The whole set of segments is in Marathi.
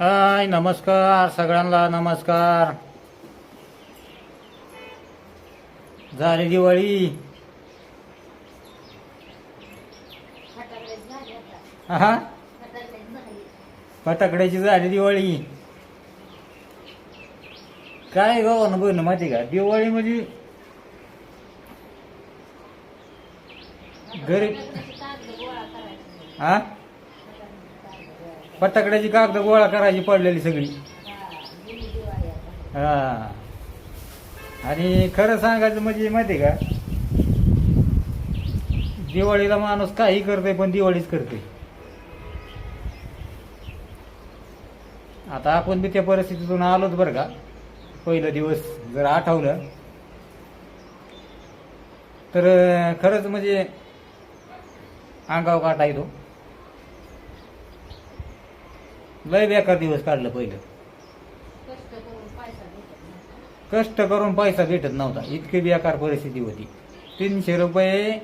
हाय नमस्कार सगळ्यांना नमस्कार. झाली दिवाळी. हा फटाकड्याची झाली. दिवाळी. काय गाव बघ माहिती का? दिवाळी म्हणजे घरी हा पत्ताकड्याची कागद गोळा करायची पडलेली सगळी. हा. आणि खरं सांगायचं म्हणजे माहिती का? दिवाळीला माणूस काही करते पण दिवाळीच करते आता आपण बी त्या परिस्थितीतून आलोच बरं का? पहिला दिवस जर आठवलं. तर खरंच म्हणजे अंगाव काटा येतो. लय बेकार दिवस काढलं पहिलं. कष्ट करून पैसा भेटत नव्हता. इतकी बेकार परिस्थिती होती. तीनशे रुपये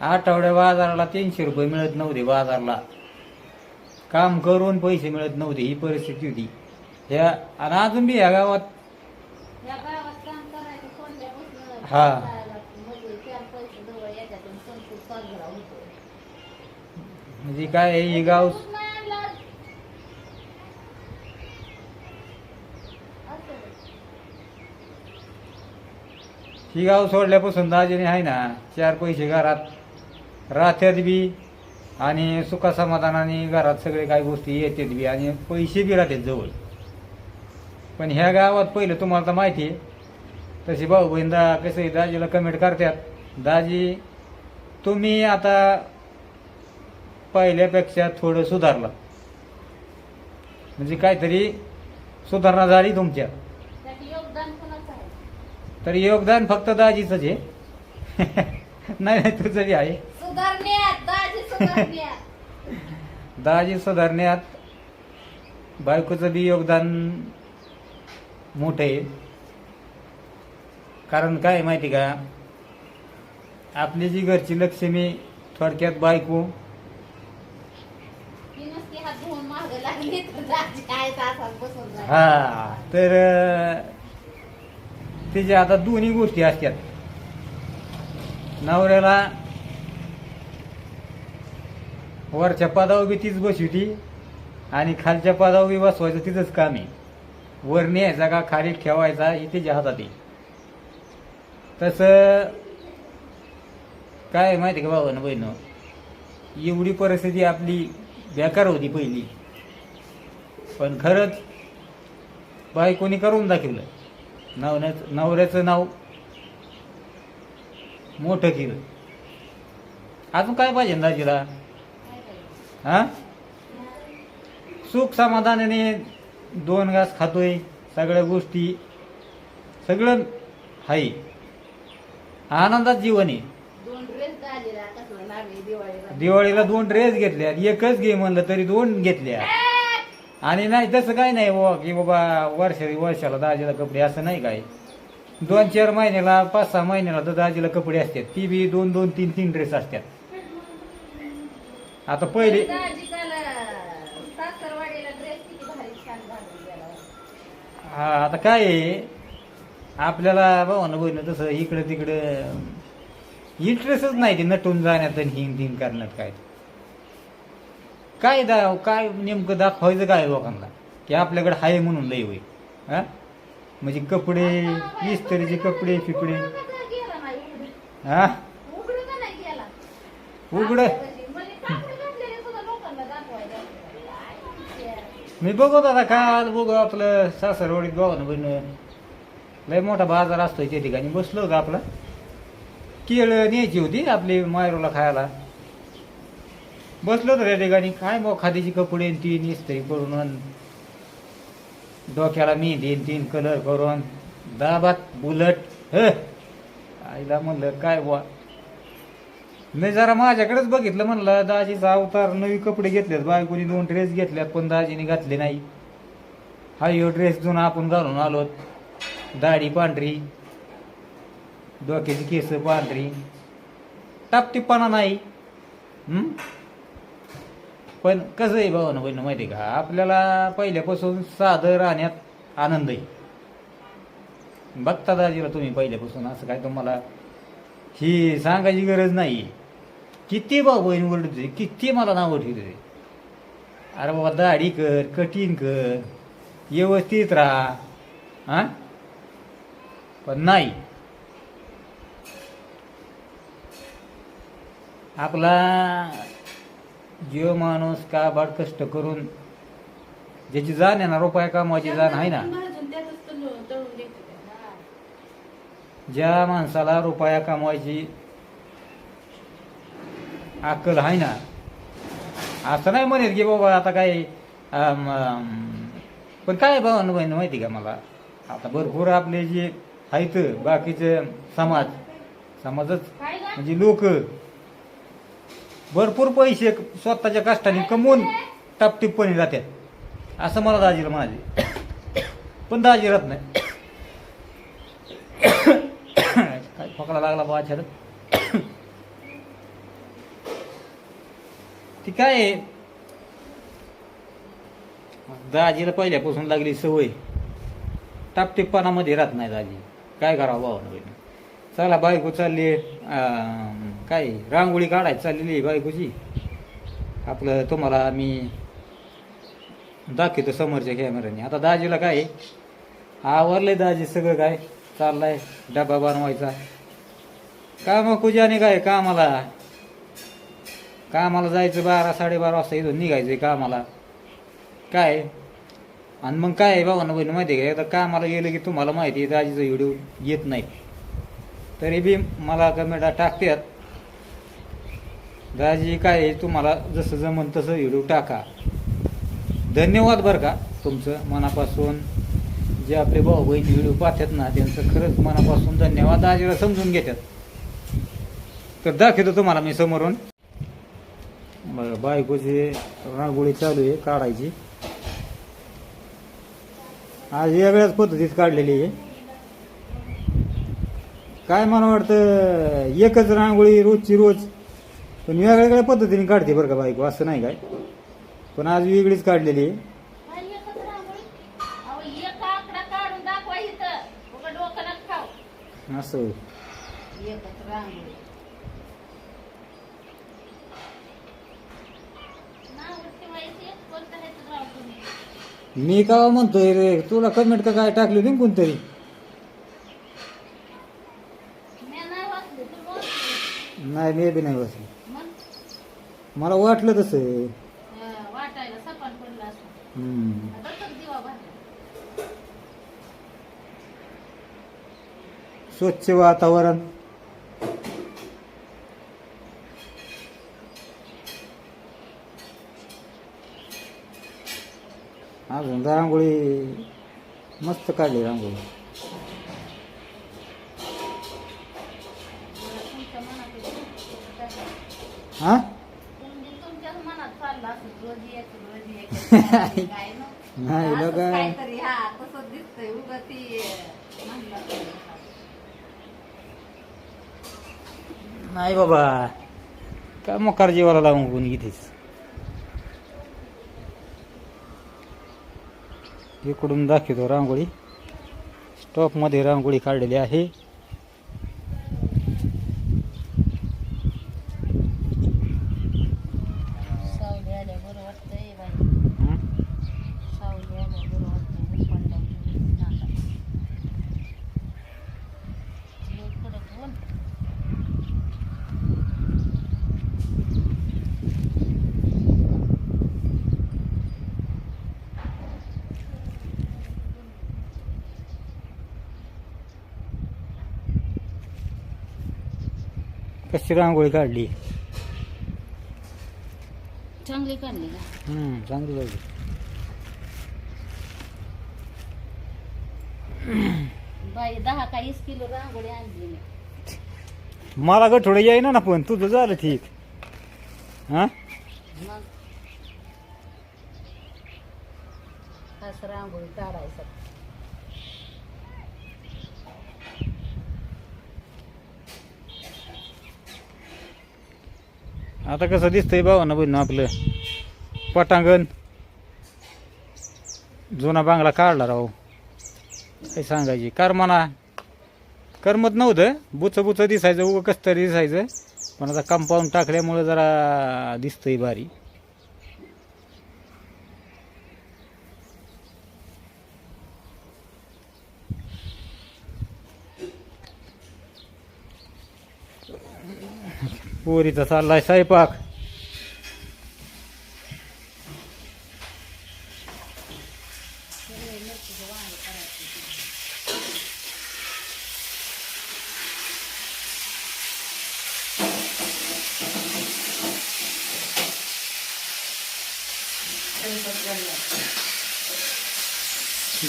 आठवड्या बाजाराला तीनशे रुपये मिळत नव्हते बाजारला. काम करून पैसे मिळत नव्हते. ही परिस्थिती होती. ह्या आणि अजून बी ह्या गावात हा. म्हणजे काय आहे, ही गाव ही गाव सोडल्यापासून दाजीने आहे ना चार पैसे घरात. राहत्यात बी आणि सुखासमाधानाने घरात सगळे काही गोष्टी येतात बी आणि पैसे बी राहतात जवळ. पण ह्या गावात पहिलं तुम्हाला तर माहिती आहे तशी भाऊ बहीण दा कसं दाजीला कमेंट करतात दाजी तुम्ही आता पहिल्यापेक्षा थोडं सुधारलं. म्हणजे काहीतरी सुधारणा झाली तुमच्या. तर योगदान फक्त दाजीच आहे नाही नाही तुझं बी आहे. दाजी सुधारण्यात. बायकोचं बी योगदान मोठं आहे. कारण काय माहिती का? आपली जी घरची लक्ष्मी थोडक्यात बायको. हा तर त्याच्या तिच्या आता दोन्ही गोष्टी असतात नवऱ्याला वरच्या पदावर बी तीच बसवती आणि खालच्या पदावर बी बसवायचं तिचंच काम आहे. वर न्यायचा का खाली ठेवायचा हे त्याच्या हातात आहे. तसं काय आहे माहिती का बाबा ना बहिण? एवढी परिस्थिती आपली बेकार होती पहिली. पण खरंच बायकोनी करून दाखवलं. नवऱ्याचं नवऱ्याचं नाव मोठं केलं. अजून काय पाहिजे दाजीला? हा? सुख समाधानाने दोन घास खातोय सगळ्या गोष्टी सगळं हाय. आनंदात जीवन आहे. दिवाळीला. दोन ड्रेस घेतल्या एकच घे म्हणलं तरी दोन घेतल्या आणि नाही तसं काय नाही बाबा की बाबा वर्षा वर्षाला दाजीला कपडे असं नाही काय. दोन चार महिन्याला पाच सहा महिन्याला तर दाजीला कपडे असतात. ती बी दोन दोन तीन तीन ड्रेस असतात. आता पहिले दाजी काल सासरवाडीला ड्रेस किती भारी छान घालून गेला. होता. हा आता काय आहे? आपल्याला भावानं बहिण तसं इकडं तिकडं इंटरेस्टच नाही ते नटून जाण्यात आणि हिंग हिंग करण्यात काय. काय दा काय नेमकं दाखवायचं काय लोकांना? की आपल्याकडे हाय म्हणून लय होई हा? म्हणजे कपडे इस्त्रीचे कपडे फिपडे हा? उघडं? उघड मी बघत आता काय बघू आपलं सासरवाडीत ना बहिण लय मोठा बाजार असतोय त्या ठिकाणी. बसलो होतो आपला. केळ न्यायची होती आपली मायरोला खायला. बसलो होतो त्या ठिकाणी. काय मग खादीची कपडे तीन इस्त्री करून डोक्याला मी देईन तीन कलर करून दाबात बुलट. ह. आईला म्हणलं काय बुवा? मी जरा माझ्याकडेच बघितलं म्हणलं दाजीचा अवतार नवी कपडे घेतलेत बायकोनी दोन ड्रेस घेतल्यात पण दाजीने घातले नाही. हा यो ड्रेस जुना आपण घालून आलो दाढी पांढरी डोक्याची केस पांढरी. टापटिप्पणा नाही. पण कसं आहे भावानं बहिणं माहिती आहे का? आपल्याला पहिल्यापासून साधं राहण्यात आनंद आहे. बघता दाजीला तुम्ही पहिल्यापासून असं काय तुम्हाला ही सांगायची गरज नाही. किती भाऊ बहीण ओरडते किती मला नावं ठेवते अरे बाबा दाढी कर कठीण कर व्यवस्थित राहा हा? पण नाही. आपला जीव माणूस का बाट कष्ट करून ज्याची जाण आहे ना रुपया कामाची जाण आहे ना. ज्या माणसाला रुपया कमवायची अक्कल आहे ना असं नाही म्हणत की बाबा आता काय पण काय भावानं बहीण माहिती का मला? आता भरपूर आपले जे आहेत बाकीचे समाज समाजच म्हणजे लोक भरपूर पैसे स्वतःच्या कष्टाने कमवून टापटीपणे जातात असं मला दाजीला म्हणाले पण दाजी राहत नाही. काय खोकला लागला बा अच्छा ती काय आहे? दाजीला पहिल्यापासून लागली सवय. टापटीपणामध्ये राहत नाही दाजी. काय करावं भावानं चला बायको चालली काय रांगोळी काढायची चाललेली आहे बायकोची. आपलं तुम्हाला मी दाखवतो समोरच्या कॅमेऱ्याने आता दाजीला काय आहे, आवरलंय दाजी सगळं काय? चाललाय डबा बनवायचा. काम कुजाने काय कामाला? कामाला जायचं बारा साडेबारा वाजता इथून निघायचं कामाला. काय? आणि मग काय आहे बाबांना बहिणी माहिती आहे का? आता कामाला गेलं की तुम्हाला माहिती आहे दाजीचा व्हिडिओ येत नाही. तरी बी मला कमेंटा टाकतात. दाजी काय आहे, तुम्हाला जसं जमन तसं व्हिडिओ टाका. धन्यवाद बरं का तुमचं मनापासून. जे आपले भाऊ बहीण व्हिडिओ पाहतात ना त्यांचं खरंच मनापासून धन्यवाद. दाजीला समजून घेतात. तर दाखवतो तुम्हाला मी समोरून. बघा बायकोची रांगोळी चालू आहे काढायची. आज वेगळ्याच पद्धतीत काढलेली आहे. काय मला वाटतं एकच रांगोळी रोजची रोज पण वेगळ्या पद्धतीने काढते बरं का बायको असं नाही काय पण आज वेगळीच काढलेली आहे काय एकच रांगोळी? अहो, एक आकडा काढून दाखवा इथं. उगा डोकं नका खाऊ. असं? मी का म्हणतोय रे तुला कमेंट का काय टाकली होती कोणतरी मी नाही वाचली, तू वाचली. नाही मी बी नाही बस मग, मला वाटलं तसं अं, वाटायला सपाट असं. हम्म. तसंच दिवा भरला. स्वच्छ वातावरण अजून रांगोळी मस्त काढली रांगोळी नाही हा तरी. नाही बाबा. काय मोकार जीवाला लावून कोणी इथेच? इकडून दाखवतो रांगोळी. स्टॉपमध्ये रांगोळी काढलेली आहे. कशी रांगोळी काढली. चांगली काढली का हम्म, चांगली बाई दहा का वीस किलो रांगोळी आणली मी. मला गठोडं येईना ना पण तुझं झालं ठीक. हा? मग? रांगोळी काढायचं. आता कसं दिसतंय भावानं बहिण आपलं. पटांगण. जुना बांगला काढला राव. काय सांगायची. करमना करमत नव्हतं. बुच बुच दिसायचं उगं कसं तरी दिसायचं. पण आता कंपाऊंड टाकल्यामुळं जरा दिसतंय भारी. पोरीचा चाललाय स्वयंपाक.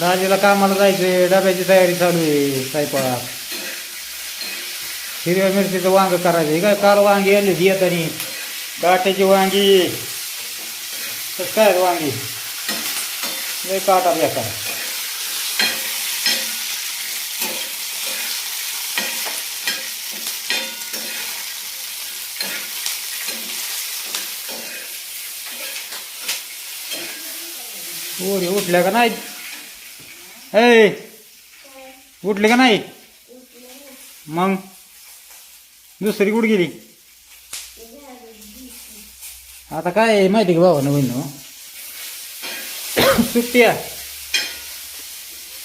दाजीला कामाला जायचंय डब्याची तयारी चालू आहे स्वयंपाक. हिरव्या मिरचीचं वांग करायचं. काय काल वांगी आली येतानी? काट्याची वांगी. कसं काय वांगी? लय काटा बेकार पोरी उठल्या का नाही ए उठले का नाही मग? दुसरी कुठे गेली? आता काय आहे माहिती का भावा नवीन सुट्टी आहे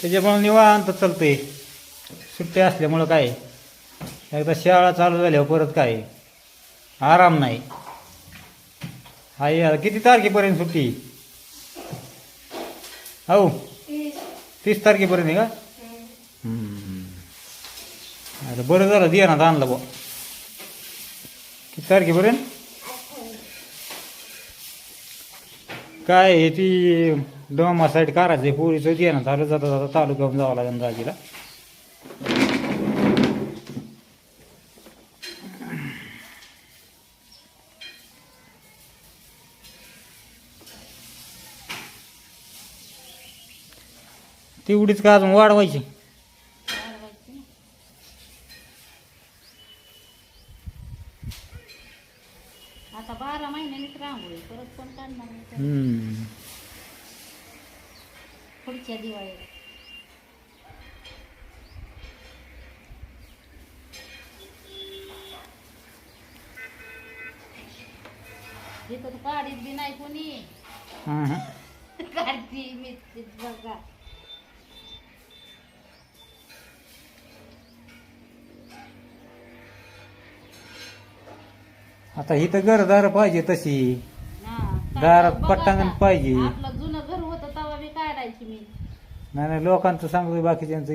त्याच्यामुळे निवांत चालतंय. सुट्टी असल्यामुळं काय एकदा शाळा चालू झाल्यावर परत काय आराम नाही. आता किती तारखेपर्यंत सुट्टी? हो? तीस तारखेपर्यंत आहे का? बरं झालं दे ना आणलं बा किती तारखेपर्यंत? काय आहे ती डोमा साईड काढायचं पोरीचं दे ना चालू जाता जाता तालुक्याहून जावं लागेल जागेला. तेवढीच का अजून वाढवायची ना. आता बारा महिन्यानीच रांगोळी परत पण काढणार नाही तर हम्म. पुढच्या दिवाळीला इथं तर काढीत बी नाही कोणी. हम्म. काढती मी बघा. आता ही तर घरदार पाहिजे तशी. हा, दारात बघा पटांगण आता. पाहिजे. आपलं जुनं घर होतं तेव्हा काढायची मी. नाही नाही लोकांचं सांगतोय बाकीच्यांचं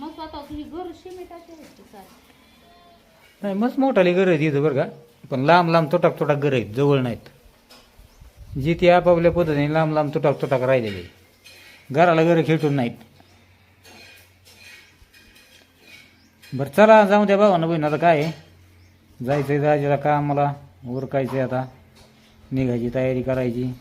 मग स्वतः तुझी घर शिमिटाची होती नाही मस्त मोठाली घर आहेत इथं बरं का. पण लांब लांब तुटाक तुटाक घर आहेत जवळ नाहीत. जी ती आपापल्या पद्धतीने लांब लांब तुटाक तुटाक राहिलेली घराला घरं खेटून नाहीत. बरं चला जाऊ द्या भावानं बहीण आता काय जायचं आहे? जायचं का आम्हाला कामाला आहे आता. निघायची तयारी करायची.